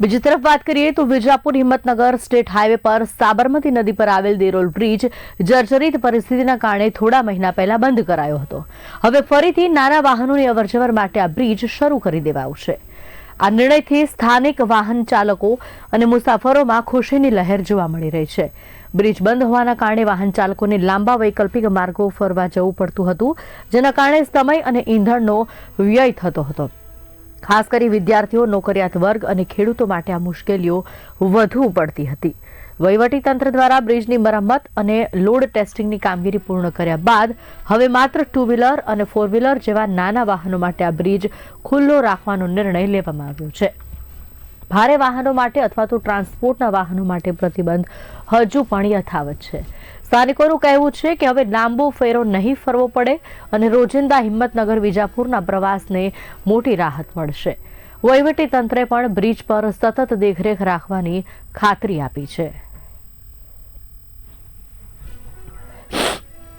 બીજી તરફ વાત કરીએ તો વિજાપુર હિંમતનગર સ્ટેટ હાઈવે પર સાબરમતી નદી પર આવેલ દેરોલ બ્રિજ જર્જરિત પરિસ્થિતિના કારણે થોડા મહિના પહેલા બંધ કરાયો હતો. હવે ફરીથી નાના વાહનોની અવરજવર માટે આ બ્રિજ શરૂ કરી દેવાયો છે. આ નિર્ણયથી સ્થાનિક વાહન ચાલકો અને મુસાફરોમાં ખુશીની લહેર જોવા મળી રહી છે. બ્રિજ બંધ હોવાના કારણે વાહન ચાલકોને લાંબા વૈકલ્પિક માર્ગો ફરવા જવું પડતું હતું, જેના કારણે સમય અને ઈંધણનો વ્યય થતો હતો. ખાસ કરી વિદ્યાર્થીઓ નોકરિયાત વર્ગ અને ખેડૂતો માટે આ મુશ્કેલીઓ વધુ પડતી હતી. વહીવટી તંત્ર દ્વારા બ્રિજની મરમ્મત અને લોડ ટેસ્ટિંગની કામગીરી પૂર્ણ કર્યા બાદ હવે માત્ર ટુ વ્હીલર અને ફોર વ્હીલર જેવા નાના વાહનો માટે આ બ્રિજ ખુલ્લો રાખવાનો નિર્ણય લેવામાં આવ્યો છે. ભારે વાહનો માટે અથવા તો ટ્રાન્સપોર્ટના વાહનો માટે પ્રતિબંધ હજુ પણ યથાવત છે. સ્થાનિકોનું કહેવું છે કે હવે લાંબો ફેરો નહીં ફરવો પડે અને રોજિંદા હિંમતનગર વિજાપુરના પ્રવાસને મોટી રાહત મળશે. વહીવટી તંત્રે પણ બ્રિજ પર સતત દેખરેખ રાખવાની ખાતરી આપી છે.